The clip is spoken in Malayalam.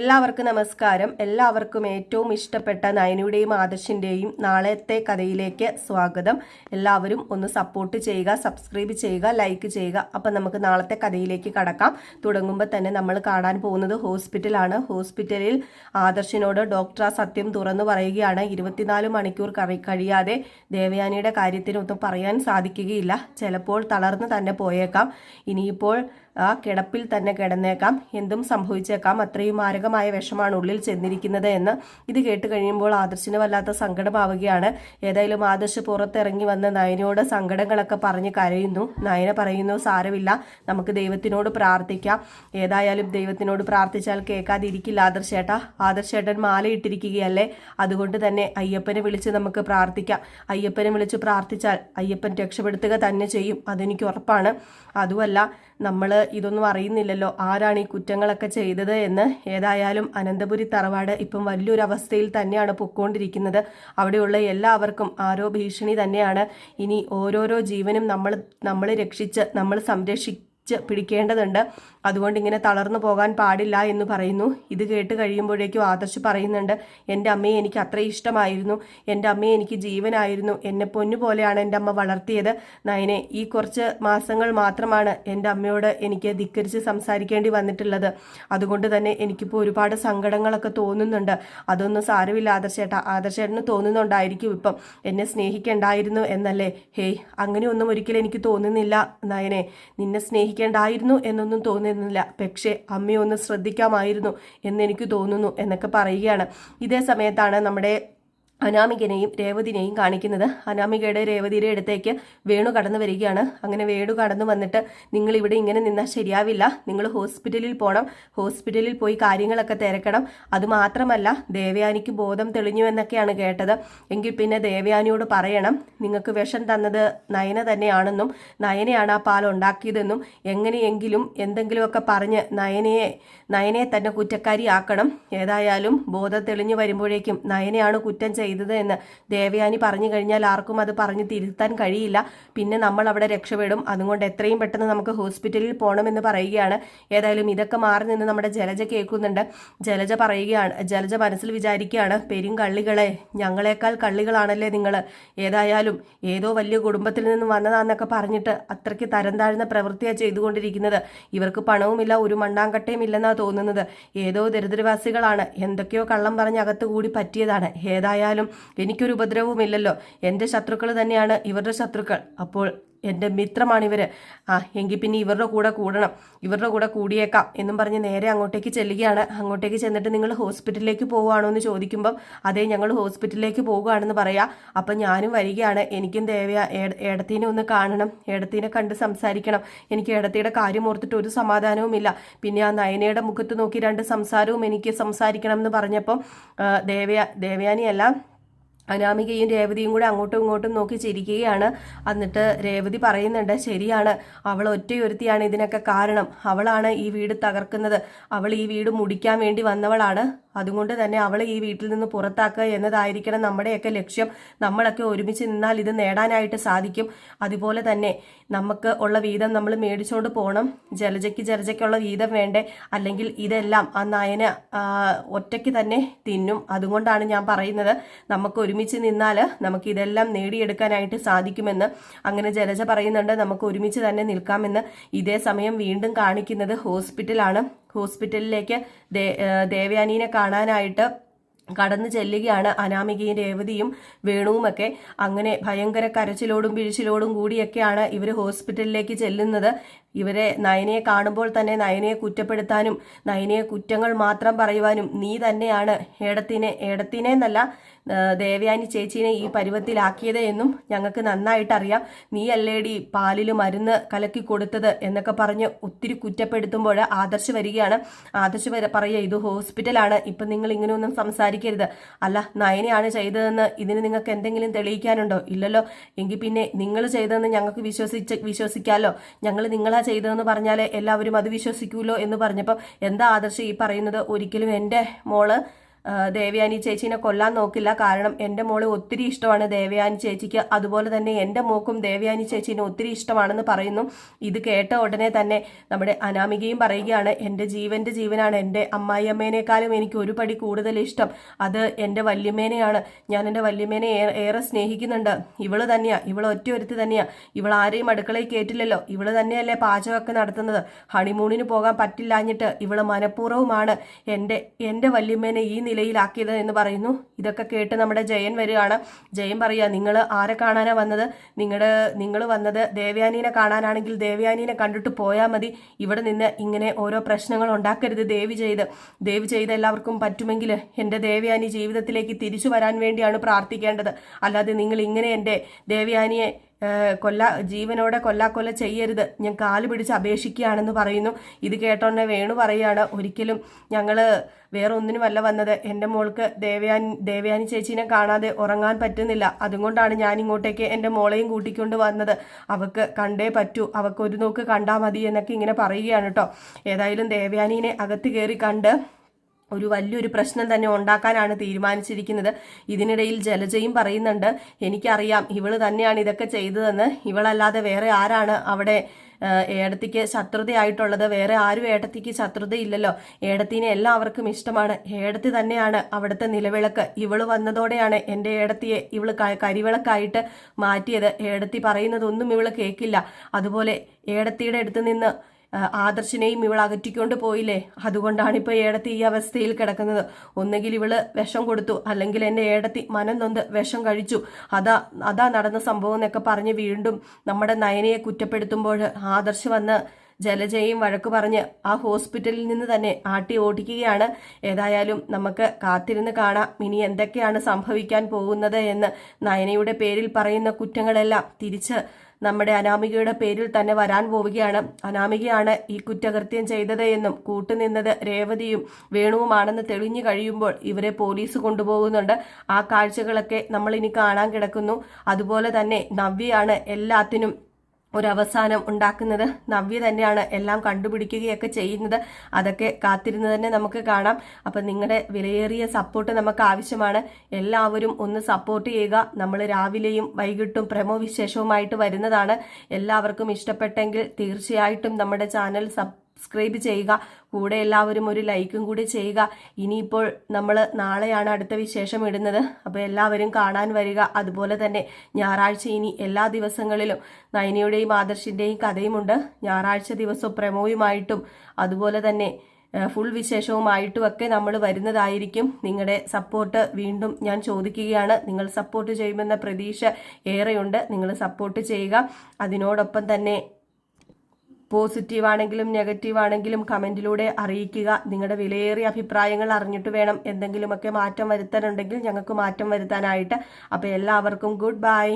എല്ലാവർക്കും നമസ്കാരം. എല്ലാവർക്കും ഏറ്റവും ഇഷ്ടപ്പെട്ട നയനയുടെയും ആദർശിന്റെയും നാളത്തെ കഥയിലേക്ക് സ്വാഗതം. എല്ലാവരും ഒന്ന് സപ്പോർട്ട് ചെയ്യുക സബ്സ്ക്രൈബ് ചെയ്യുക ലൈക്ക് ചെയ്യുക. അപ്പം നമുക്ക് നാളത്തെ കഥയിലേക്ക് കടക്കാം. തുടങ്ങുമ്പോൾ തന്നെ നമ്മൾ കാണാൻ പോകുന്നത് ഹോസ്പിറ്റലാണ് ഹോസ്പിറ്റലിൽ ആദർശിനോട് ഡോക്ടർ ആ സത്യം തുറന്നു പറയുകയാണ്. ഇരുപത്തിനാല് മണിക്കൂർ കറി കഴിയാതെ ദേവയാനിയുടെ കാര്യത്തിനൊന്നും പറയാൻ സാധിക്കുകയില്ല. ചിലപ്പോൾ തളർന്ന് തന്നെ പോയേക്കാം. ഇനിയിപ്പോൾ ആ കിടപ്പിൽ തന്നെ കിടന്നേക്കാം. എന്തും സംഭവിച്ചേക്കാം. അത്രയും മാരകമായ വിഷമാണ് ഉള്ളിൽ ചെന്നിരിക്കുന്നത് എന്ന് ഇത് കേട്ട് കഴിയുമ്പോൾ ആദർശിന് വല്ലാത്ത സങ്കടമാവുകയാണ്. ഏതായാലും ആദർശ് പുറത്തിറങ്ങി വന്ന് നയനയോട് സങ്കടങ്ങളൊക്കെ പറഞ്ഞ് കരയുന്നു. നയന പറയുന്നു സാരമില്ല നമുക്ക് ദൈവത്തിനോട് പ്രാർത്ഥിക്കാം. ഏതായാലും ദൈവത്തിനോട് പ്രാർത്ഥിച്ചാൽ കേൾക്കാതിരിക്കില്ല ആദർശേട്ടാ ആദർശേട്ടൻ മാലയിട്ടിരിക്കുകയല്ലേ? അതുകൊണ്ട് തന്നെ അയ്യപ്പനെ വിളിച്ച് നമുക്ക് പ്രാർത്ഥിക്കാം. അയ്യപ്പനെ വിളിച്ച് പ്രാർത്ഥിച്ചാൽ അയ്യപ്പൻ രക്ഷപ്പെടുത്തുക തന്നെ ചെയ്യും. അതെനിക്ക് ഉറപ്പാണ്. അതുമല്ല നമ്മൾ ഇതൊന്നും അറിയുന്നില്ലല്ലോ. ആരാണ് ഈ കുറ്റങ്ങളൊക്കെ ചെയ്തത് എന്ന്? ഏതായാലും അനന്തപുരി തറവാട് ഇപ്പം വലിയൊരു അവസ്ഥയിൽ തന്നെയാണ് പൊക്കോണ്ടിരിക്കുന്നത്. അവിടെയുള്ള എല്ലാവർക്കും ആരോ ഭീഷണി തന്നെയാണ്. ഇനി ഓരോരോ ജീവനും നമ്മൾ നമ്മൾ രക്ഷിച്ച് നമ്മൾ സംരക്ഷിച്ച് പിടിക്കേണ്ടതുണ്ട്. അതുകൊണ്ട് ഇങ്ങനെ തളർന്നു പോകാൻ പാടില്ല എന്ന് പറയുന്നു. ഇത് കേട്ട് കഴിയുമ്പോഴേക്കും ആദർശ് പറയുന്നുണ്ട് എന്റെ അമ്മയെ എനിക്ക് അത്ര ഇഷ്ടമായിരുന്നു. എന്റെ അമ്മയെ എനിക്ക് ജീവനായിരുന്നു. എന്നെ പൊന്നു പോലെയാണ് എന്റെ അമ്മ വളർത്തിയത്. നയനെ ഈ കുറച്ച് മാസങ്ങൾ മാത്രമാണ് എന്റെ അമ്മയോട് എനിക്ക് ധിക്കരിച്ച് സംസാരിക്കേണ്ടി വന്നിട്ടുള്ളത്. അതുകൊണ്ട് തന്നെ എനിക്കിപ്പോൾ ഒരുപാട് സങ്കടങ്ങളൊക്കെ തോന്നുന്നുണ്ട്. അതൊന്നും സാരമില്ല ആദർശേട്ടാ. ആദർശേട്ടന് തോന്നുന്നുണ്ടായിരിക്കും ഇപ്പം. എന്നെ സ്നേഹിക്കണ്ടായിരുന്നു എന്നല്ലേ? ഹേയ് അങ്ങനെയൊന്നും ഒരിക്കലും എനിക്ക് തോന്നുന്നില്ല നയനെ. നിന്നെ സ്നേഹിക്കേണ്ടായിരുന്നു എന്നൊന്നും തോന്നുന്നില്ല. പക്ഷേ അമ്മയൊന്ന് ശ്രദ്ധിക്കാമായിരുന്നു എന്നെനിക്ക് തോന്നുന്നു എന്നൊക്കെ പറയുകയാണ്. ഇതേ സമയത്താണ് നമ്മുടെ അനാമികനെയും രേവതിനെയും കാണിക്കുന്നത്. അനാമികയുടെ രേവതിയുടെ അടുത്തേക്ക് വേണു കടന്നു വരികയാണ്. അങ്ങനെ വേണു കടന്നു വന്നിട്ട് നിങ്ങൾ ഇവിടെ ഇങ്ങനെ നിന്നാൽ ശരിയാവില്ല. നിങ്ങൾ ഹോസ്പിറ്റലിൽ പോകണം ഹോസ്പിറ്റലിൽ പോയി കാര്യങ്ങളൊക്കെ തിരക്കണം. അതുമാത്രമല്ല ദേവയാനിക്ക് ബോധം തെളിഞ്ഞു എന്നൊക്കെയാണ് കേട്ടത്. എങ്കിൽ പിന്നെ ദേവയാനിയോട് പറയണം നിങ്ങൾക്ക് വിഷം തന്നത് നയന തന്നെയാണെന്നും നയനയാണ് ആ പാൽ ഉണ്ടാക്കിയതെന്നും എങ്ങനെയെങ്കിലും എന്തെങ്കിലുമൊക്കെ പറഞ്ഞ് നയനയെ നയനയെ തന്നെ കുറ്റക്കാരിയാക്കണം. ഏതായാലും ബോധം തെളിഞ്ഞു വരുമ്പോഴേക്കും നയനയാണ് കുറ്റം ചെയ്തത് എന്ന് ദേവയാനി പറഞ്ഞു കഴിഞ്ഞാൽ ആർക്കും അത് പറഞ്ഞ് തിരുത്താൻ കഴിയില്ല. പിന്നെ നമ്മൾ അവിടെ രക്ഷപ്പെടും. അതുകൊണ്ട് എത്രയും പെട്ടെന്ന് നമുക്ക് ഹോസ്പിറ്റലിൽ പോകണമെന്ന് പറയുകയാണ്. ഏതായാലും ഇതൊക്കെ മാറി നിന്ന് നമ്മുടെ ജലജ കേൾക്കുന്നുണ്ട്. ജലജ പറയുകയാണ് ജലജ മനസ്സിൽ വിചാരിക്കുകയാണ് പെരും കള്ളികളെ ഞങ്ങളെക്കാൾ കള്ളികളാണല്ലേ നിങ്ങൾ? ഏതായാലും ഏതോ വലിയ കുടുംബത്തിൽ നിന്ന് വന്നതാന്നൊക്കെ പറഞ്ഞിട്ട് അത്രയ്ക്ക് തരം താഴ്ന്ന പ്രവൃത്തിയാണ് ചെയ്തുകൊണ്ടിരിക്കുന്നത്. ഇവർക്ക് പണവുമില്ല ഒരു മണ്ണാങ്കട്ടയും ഇല്ലെന്നാണ് തോന്നുന്നത്. ഏതോ ദരിദ്രവാസികളാണ്. എന്തൊക്കെയോ കള്ളം പറഞ്ഞ് അകത്ത് കൂടി പറ്റിയതാണ്. ഏതായാലും എനിക്കൊരു ഉപദ്രവവുമില്ലല്ലോ. എന്റെ ശത്രുക്കൾ തന്നെയാണ് ഇവരുടെ ശത്രുക്കൾ. അപ്പോൾ എന്റെ മിത്രമാണ് ഇവർ ആ എങ്കിൽ പിന്നെ ഇവരുടെ കൂടെ കൂടണം. ഇവരുടെ കൂടെ കൂടിയേക്കാം എന്നും പറഞ്ഞ് നേരെ അങ്ങോട്ടേക്ക് ചെല്ലുകയാണ്. അങ്ങോട്ടേക്ക് ചെന്നിട്ട് നിങ്ങൾ ഹോസ്പിറ്റലിലേക്ക് പോവുകയാണോ എന്ന് ചോദിക്കുമ്പം അതേ ഞങ്ങൾ ഹോസ്പിറ്റലിലേക്ക് പോവുകയാണെന്ന് പറയാം. അപ്പം ഞാനും വരികയാണ്. എനിക്കും ദേവയ ഏടത്തീനെ ഒന്ന് കാണണം. ഏടത്തീനെ കണ്ട് സംസാരിക്കണം. എനിക്ക് ഏടത്തിയുടെ കാര്യം ഓർത്തിട്ട് ഒരു സമാധാനവുമില്ല. പിന്നെ ആ നയനയുടെ മുഖത്ത് നോക്കി രണ്ട് സംസാരവും എനിക്ക് സംസാരിക്കണം എന്ന് പറഞ്ഞപ്പം ദേവയ ദേവയാനിയല്ല അനാമികയും രേവതിയും കൂടെ അങ്ങോട്ടും ഇങ്ങോട്ടും നോക്കി ചിരിക്കുകയാണ്. എന്നിട്ട് രേവതി പറയുന്നുണ്ട് ശരിയാണ്. അവൾ ഒറ്റയൊരുത്തിയാണ് ഇതിനൊക്കെ കാരണം. അവളാണ് ഈ വീട് തകർക്കുന്നത്. അവൾ ഈ വീട് മുടിക്കാൻ വേണ്ടി വന്നവളാണ്. അതുകൊണ്ട് തന്നെ അവളെ ഈ വീട്ടിൽ നിന്ന് പുറത്താക്കുക എന്നതായിരിക്കണം നമ്മുടെയൊക്കെ ലക്ഷ്യം. നമ്മളൊക്കെ ഒരുമിച്ച് നിന്നാൽ ഇത് നേടാനായിട്ട് സാധിക്കും. അതുപോലെ തന്നെ നമുക്ക് ഉള്ള വീതം നമ്മൾ മേടിച്ചുകൊണ്ട് പോകണം ജലജയ്ക്ക് ജലജയ്ക്കുള്ള വീതം വേണ്ടേ? അല്ലെങ്കിൽ ഇതെല്ലാം ആ നായന ഒറ്റയ്ക്ക് തന്നെ തിന്നും. അതുകൊണ്ടാണ് ഞാൻ പറയുന്നത്. നമുക്ക് ഒരുമിച്ച് നിന്നാൽ നമുക്ക് ഇതെല്ലാം നേടിയെടുക്കാനായിട്ട് സാധിക്കുമെന്ന്. അങ്ങനെ ജലജ പറയുന്നുണ്ട് നമുക്ക് ഒരുമിച്ച് തന്നെ നിൽക്കാമെന്ന്. ഇതേ സമയം വീണ്ടും കാണിക്കുന്നത് ഹോസ്പിറ്റലാണ്. ഹോസ്പിറ്റലിലേക്ക് ദേവയാനീനെ കാണാനായിട്ട് കടന്നു ചെല്ലുകയാണ് അനാമികയും രേവതിയും വേണുവുമൊക്കെ. അങ്ങനെ ഭയങ്കര കരച്ചിലോടും പിഴിച്ചിലോടും കൂടിയൊക്കെയാണ് ഇവർ ഹോസ്പിറ്റലിലേക്ക് ചെല്ലുന്നത്. ഇവരെ നയനയെ കാണുമ്പോൾ തന്നെ നയനയെ കുറ്റപ്പെടുത്താനും നയനയെ കുറ്റങ്ങൾ മാത്രം പറയുവാനും നീ തന്നെയാണ് ഏടത്തിനെ ഏടത്തിനെ എന്നല്ല ദേവയാനി ചേച്ചീനെ ഈ പരുവത്തിലാക്കിയത് എന്നും ഞങ്ങൾക്ക് നന്നായിട്ടറിയാം. നീ അല്ലേടി പാലിൽ മരുന്ന് കലക്കി കൊടുത്തത് എന്നൊക്കെ പറഞ്ഞ് ഒത്തിരി കുറ്റപ്പെടുത്തുമ്പോൾ ആദർശ് വരികയാണ്. ആദർശ് വരെ പറയുക ഇത് ഹോസ്പിറ്റലാണ് ഇപ്പം നിങ്ങൾ ഇങ്ങനെയൊന്നും സംസാരിക്കരുത്. അല്ല നയനയാണ് ചെയ്തതെന്ന് ഇതിന് നിങ്ങൾക്ക് എന്തെങ്കിലും തെളിയിക്കാനുണ്ടോ? ഇല്ലല്ലോ. എങ്കിൽ പിന്നെ നിങ്ങൾ ചെയ്തതെന്ന് ഞങ്ങൾക്ക് വിശ്വസിച്ച് വിശ്വസിക്കാമല്ലോ ഞങ്ങൾ നിങ്ങളാ ചെയ്തതെന്ന് പറഞ്ഞാൽ എല്ലാവരും അത് വിശ്വസിക്കൂലോ എന്ന് പറഞ്ഞപ്പോൾ എന്താ ആദർശ് ഈ പറയുന്നത്? ഒരിക്കലും എന്റെ മോൾ ദേവയാനി ചേച്ചീനെ കൊല്ലാൻ നോക്കില്ല. കാരണം എന്റെ മോളെ ഒത്തിരി ഇഷ്ടമാണ് ദേവയാനി ചേച്ചിക്ക്. അതുപോലെ തന്നെ എന്റെ മോക്കും ദേവയാനി ചേച്ചീനെ ഒത്തിരി ഇഷ്ടമാണെന്ന് പറയുന്നു. ഇത് കേട്ട ഉടനെ തന്നെ നമ്മുടെ അനാമികയും പറയുകയാണ് എന്റെ ജീവന്റെ ജീവനാണ്. എന്റെ അമ്മായിയമ്മേനേക്കാളും എനിക്ക് ഒരു പടി കൂടുതൽ ഇഷ്ടം. അത് എന്റെ വല്യമ്മേനെയാണ്. ഞാൻ എന്റെ വല്യമ്മേനെ ഏറെ സ്നേഹിക്കുന്നുണ്ട്. ഇവൾ തന്നെയാ. ഇവൾ ഒറ്റ ഒരുത്തി തന്നെയാ. ഇവൾ ആരെയും അടുക്കളയിൽ കേട്ടില്ലല്ലോ ഇവൾ തന്നെയല്ലേ പാചകമൊക്കെ നടത്തുന്നത്. ഹണിമൂണിന് പോകാൻ പറ്റില്ലാഞ്ഞിട്ട് ഇവൾ മനഃപൂർവമാണ് എന്റെ എന്റെ വല്യമ്മേനെ ഈ നിലയിലാക്കിയത് എന്ന് പറയുന്നു. ഇതൊക്കെ കേട്ട് നമ്മുടെ ജയൻ വരികയാണ്. ജയൻ പറയുക നിങ്ങൾ ആരെ കാണാനാണ് വന്നത്? നിങ്ങളുടെ നിങ്ങൾ വന്നത് ദേവയാനീനെ കാണാനാണെങ്കിൽ ദേവയാനീനെ കണ്ടിട്ട് പോയാൽ മതി. ഇവിടെ നിന്ന് ഇങ്ങനെ ഓരോ പ്രശ്നങ്ങൾ ഉണ്ടാക്കരുത് ദേവി ചെയ്ത്. ദേവി ചെയ്ത് എല്ലാവർക്കും പറ്റുമെങ്കിൽ എന്റെ ദേവയാനി ജീവിതത്തിലേക്ക് തിരിച്ചു വരാൻ വേണ്ടിയാണ് പ്രാർത്ഥിക്കേണ്ടത്. അല്ലാതെ നിങ്ങൾ ഇങ്ങനെ എന്റെ ദേവയാനിയെ കൊല്ല ജീവനോടെ കൊല്ലാക്കൊല്ല ചെയ്യരുത്. ഞാൻ കാൽ പിടിച്ച് അപേക്ഷിക്കുകയാണെന്ന് പറയുന്നു. ഇത് കേട്ടോന്നെ വേണു പറയുകയാണ്. ഒരിക്കലും ഞങ്ങൾ വേറെ ഒന്നിനുമല്ല വന്നത്. എന്റെ മോൾക്ക് ദേവയാനി ദേവയാനി ചേച്ചീനെ കാണാതെ ഉറങ്ങാൻ പറ്റുന്നില്ല. അതുകൊണ്ടാണ് ഞാൻ ഇങ്ങോട്ടേക്ക് എന്റെ മോളെയും കൂട്ടിക്കൊണ്ട് വന്നത്. അവക്ക് കണ്ടേ പറ്റൂ. അവക്ക് ഒരു നോക്ക് കണ്ടാൽ മതി എന്നൊക്കെ ഇങ്ങനെ പറയുകയാണ് കേട്ടോ ഏതായാലും ദേവയാനീനെ അകത്ത് കയറി കണ്ട് ഒരു വലിയൊരു പ്രശ്നം തന്നെ ഉണ്ടാക്കാനാണ് തീരുമാനിച്ചിരിക്കുന്നത്. ഇതിനിടയിൽ ജലജയും പറയുന്നുണ്ട് എനിക്കറിയാം ഇവൾ തന്നെയാണ് ഇതൊക്കെ ചെയ്തതെന്ന്. ഇവളല്ലാതെ വേറെ ആരാണ് അവിടെ ഏടത്തിക്ക് ശത്രുതയായിട്ടുള്ളത്? വേറെ ആരും ഏടത്തിക്ക് ശത്രുതയില്ലല്ലോ. ഏടത്തിനെ എല്ലാവർക്കും ഇഷ്ടമാണ്. ഏടത്തി തന്നെയാണ് അവിടുത്തെ നിലവിളക്ക്. ഇവൾ വന്നതോടെയാണ് എന്റെ ഏടത്തിയെ ഇവൾ കരിവിളക്കായിട്ട് മാറ്റിയത്. ഏടത്തി പറയുന്നതൊന്നും ഇവൾ കേൾക്കില്ല അതുപോലെ ഏടത്തിയുടെ അടുത്ത് നിന്ന് ആദർശിനെയും ഇവൾ അകറ്റിക്കൊണ്ട് പോയില്ലേ? അതുകൊണ്ടാണ് ഇപ്പോൾ ഏടത്തി ഈ അവസ്ഥയിൽ കിടക്കുന്നത്. ഒന്നുകിൽ ഇവൾ വിഷം കൊടുത്തു അല്ലെങ്കിൽ എന്നെ ഏടത്തി മനം നൊന്ത് വിഷം കഴിച്ചു. അതാ അതാ നടന്ന സംഭവം എന്നൊക്കെ പറഞ്ഞ് വീണ്ടും നമ്മുടെ നയനയെ കുറ്റപ്പെടുത്തുമ്പോൾ ആദർശ് വന്ന് ജലജയും വഴക്ക് പറഞ്ഞ് ആ ഹോസ്പിറ്റലിൽ നിന്ന് തന്നെ ആട്ടി ഓടിക്കുകയാണ്. ഏതായാലും നമുക്ക് കാത്തിരുന്ന് കാണാം. ഇനി എന്തൊക്കെയാണ് സംഭവിക്കാൻ പോകുന്നത് എന്ന് നയനയുടെ പേരിൽ പറയുന്ന കുറ്റങ്ങളെല്ലാം തിരിച്ച് നമ്മുടെ അനാമികയുടെ പേരിൽ തന്നെ വരാൻ പോവുകയാണ്. അനാമികയാണ് ഈ കുറ്റകൃത്യം ചെയ്തത് എന്നും കൂട്ടുനിന്നത് രേവതിയും വേണുവുമാണെന്ന് തെളിഞ്ഞു കഴിയുമ്പോൾ ഇവരെ പോലീസ് കൊണ്ടുപോകുന്നുണ്ട്. ആ കാഴ്ചകളൊക്കെ നമ്മൾ ഇനി കാണാൻ കിടക്കുന്നു. അതുപോലെ തന്നെ നവ്യയാണ് എല്ലാത്തിനും ഒരവസാനം ഉണ്ടാക്കുന്നത് നവ്യ തന്നെയാണ് എല്ലാം കണ്ടുപിടിക്കുകയൊക്കെ ചെയ്യുന്നത്. അതൊക്കെ കാത്തിരുന്ന് തന്നെ നമുക്ക് കാണാം. അപ്പം നിങ്ങളുടെ വിലയേറിയ സപ്പോർട്ട് നമുക്ക് ആവശ്യമാണ്. എല്ലാവരും ഒന്ന് സപ്പോർട്ട് ചെയ്യുക. നമ്മൾ രാവിലെയും വൈകിട്ടും പ്രമോ വിശേഷവുമായിട്ട് വരുന്നതാണ്. എല്ലാവർക്കും ഇഷ്ടപ്പെട്ടെങ്കിൽ തീർച്ചയായിട്ടും നമ്മുടെ ചാനൽ സബ്സ്ക്രൈബ് ചെയ്യുക. കൂടെ എല്ലാവരും ഒരു ലൈക്കും കൂടി ചെയ്യുക. ഇനിയിപ്പോൾ നമ്മൾ നാളെയാണ് അടുത്ത വിശേഷം ഇടുന്നത്. അപ്പോൾ എല്ലാവരും കാണാൻ വരിക. അതുപോലെ തന്നെ ഞായറാഴ്ച ഇനി എല്ലാ ദിവസങ്ങളിലും നയനയുടെയും ആദർശിന്റെയും കഥയുമുണ്ട്. ഞായറാഴ്ച ദിവസവും പ്രമോയുമായിട്ടും അതുപോലെ തന്നെ ഫുൾ വിശേഷവുമായിട്ടും ഒക്കെ നമ്മൾ വരുന്നതായിരിക്കും. നിങ്ങളുടെ സപ്പോർട്ട് വീണ്ടും ഞാൻ ചോദിക്കുകയാണ്. നിങ്ങൾ സപ്പോർട്ട് ചെയ്യുമെന്ന പ്രതീക്ഷ ഏറെയുണ്ട്. നിങ്ങൾ സപ്പോർട്ട് ചെയ്യുക. അതിനോടൊപ്പം തന്നെ പോസിറ്റീവ് ആണെങ്കിലും നെഗറ്റീവ് ആണെങ്കിലും കമന്റിലൂടെ അറിയിക്കുക. നിങ്ങളുടെ വിലയേറിയ അഭിപ്രായങ്ങൾ അറിഞ്ഞിട്ട് വേണം എന്തെങ്കിലുമൊക്കെ മാറ്റം വരുത്താനുണ്ടെങ്കിൽ ഞങ്ങൾക്ക് മാറ്റം വരുത്താനായിട്ട്. അപ്പോൾ എല്ലാവർക്കും ഗുഡ് ബൈ